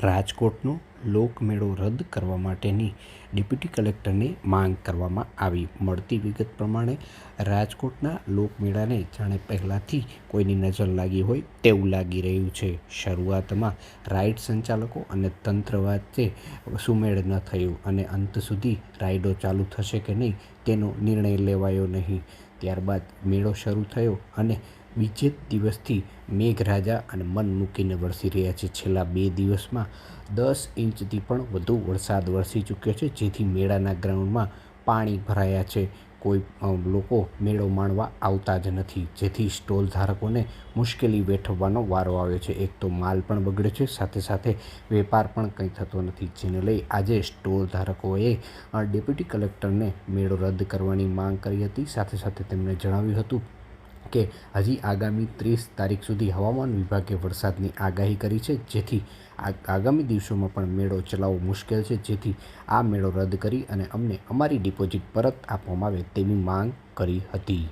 રાજકોટનો લોકમેળો રદ કરવા માટેની ડેપ્યુટી કલેક્ટરને માંગ કરવામાં આવી. મળતી વિગત પ્રમાણે રાજકોટના લોકમેળાને જાણે પહેલાંથી કોઈની નજર લાગી હોય તેવું લાગી રહ્યું છે. શરૂઆતમાં રાઇડ સંચાલકો અને તંત્ર વચ્ચે સુમેળ ન થયું અને અંત સુધી રાઇડો ચાલુ થશે કે નહીં તેનો નિર્ણય લેવાયો નહીં. ત્યારબાદ મેળો શરૂ થયો અને બીજે દિવસથી મેઘરાજા અને મન મૂકીને વરસી રહ્યા છે. છેલ્લા બે દિવસમાં દસ ઇંચથી પણ વધુ વરસાદ વરસી ચૂક્યો છે, જેથી મેળાના ગ્રાઉન્ડમાં પાણી ભરાયા છે. કોઈ લોકો મેળો માણવા આવતા જ નથી, જેથી સ્ટોલ ધારકોને મુશ્કેલી વેઠવવાનો વારો આવ્યો છે. એક તો માલ પણ બગડ્યો છે, સાથે સાથે વેપાર પણ કંઈ થતો નથી, જેને લઈ આજે સ્ટોલ ધારકોએ ડેપ્યુટી કલેક્ટરને મેળો રદ કરવાની માંગ કરી હતી. સાથે સાથે તેમણે જણાવ્યું હતું કે હજી આગામી ત્રીસ તારીખ સુધી હવામાન વિભાગે વરસાદની આગાહી કરી છે. જેથી આગામી દિવસોમાં પણ મેળો ચલાવવો મુશ્કેલ છે. જેથી આ મેળો રદ કરી અને અમને અમારી ડિપોઝિટ પરત આપવામાં આવે તેવી માંગ કરી હતી.